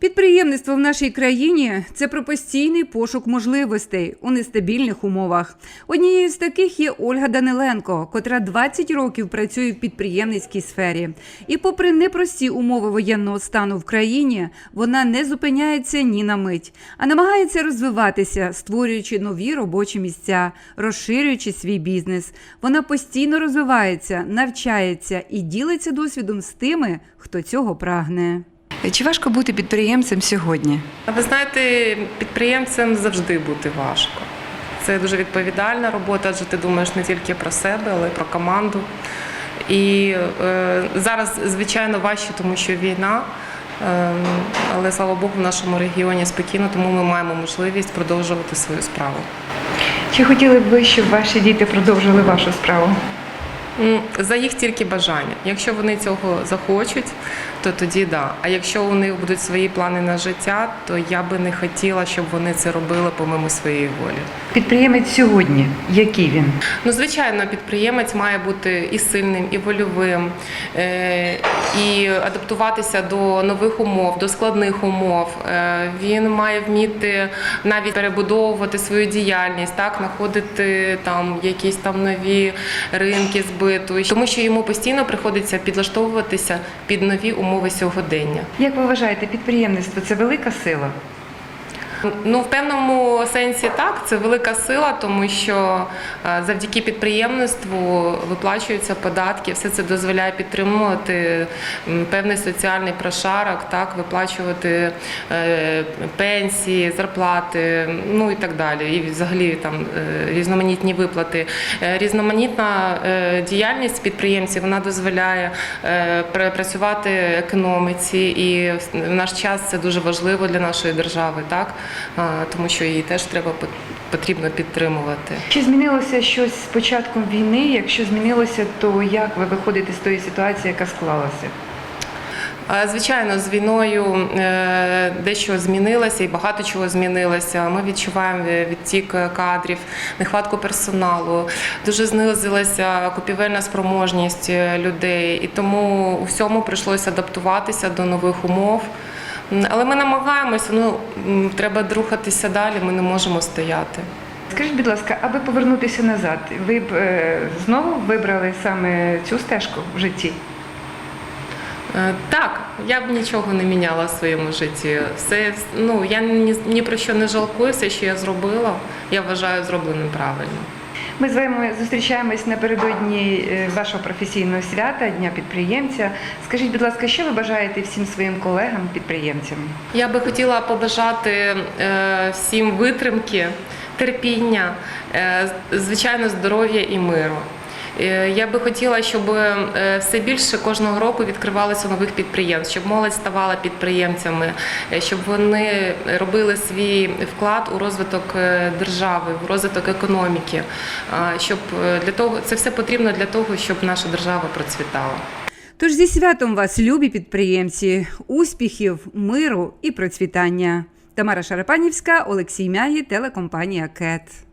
Підприємництво в нашій країні це про постійний пошук можливостей у нестабільних умовах. Однією з таких є Ольга Даниленко, котра 20 років працює в підприємницькій сфері. І, попри непрості умови воєнного стану в країні, вона не зупиняється ні на мить, а намагається розвиватися, створюючи нові робочі місця, розширюючи свій бізнес. Вона постійно розвивається, навчається і ділиться досвідом з тими, хто цього прагне. Чи важко бути підприємцем сьогодні? Ви знаєте, підприємцем завжди бути важко. Це дуже відповідальна робота, адже ти думаєш не тільки про себе, але й про команду. І е, зараз, звичайно, важче, тому що війна. Е, але слава Богу, в нашому регіоні спокійно, тому ми маємо можливість продовжувати свою справу. Чи хотіли б ви, щоб ваші діти продовжили вашу справу? За їх тільки бажання. Якщо вони цього захочуть, то тоді да. А якщо у них будуть свої плани на життя, то я би не хотіла, щоб вони це робили помимо своєї волі. Підприємець сьогодні, який він? Ну, звичайно, підприємець має бути і сильним, і вольовим, е, і адаптуватися до нових умов, до складних умов. Е, Він має вміти навіть перебудовувати свою діяльність, так знаходити там якісь там нові ринки збиту, тому що йому постійно приходиться підлаштовуватися під нові умови сьогодення. Як ви вважаєте, підприємництво це велика сила? Ну, в певному сенсі так, це велика сила, тому що е, завдяки підприємництву виплачуються податки, все це дозволяє підтримувати певний соціальний прошарок, так, виплачувати е, пенсії, зарплати, ну і так далі. І взагалі там е, різноманітні виплати. Різноманітна діяльність підприємців вона дозволяє працювати економіці, і в наш час це дуже важливо для нашої держави, так тому що її теж треба потрібно підтримувати. Чи змінилося щось з початком війни? Якщо змінилося, то як ви виходите з тої ситуації, яка склалася? Звичайно, з війною е, дещо змінилося і багато чого змінилося. Ми відчуваємо відтік кадрів, нехватку персоналу, дуже знизилася купівельна спроможність е, людей, і тому у всьому прийшлося адаптуватися до нових умов. Але ми намагаємося, ну треба рухатися далі, ми не можемо стояти. Скажіть, будь ласка, аби повернутися назад, ви б е, знову вибрали саме цю стежку в житті? Е, Так, я б нічого не міняла в своєму житті. Все, ну я ні, ні про що не жалкую, все, що я зробила, я вважаю зробленим правильно. Ми з вами зустрічаємось напередодні е, вашого професійного свята, Дня підприємця. Скажіть, будь ласка, що ви бажаєте всім своїм колегам, підприємцям? Я би хотіла побажати е, всім витримки, терпіння, е, звичайно, здоров'я і миру. Е, Я би хотіла, щоб е, все більше кожного року відкривалося нових підприємств, щоб молодь ставала підприємцями, е, щоб вони робили свій вклад у розвиток держави, в розвиток економіки. Щоб для того це все потрібно для того, щоб наша держава процвітала. Тож зі святом вас, любі підприємці, успіхів, миру і процвітання. Тамара Шарапанівська, Олексій Мягі, телекомпанія КЕТ.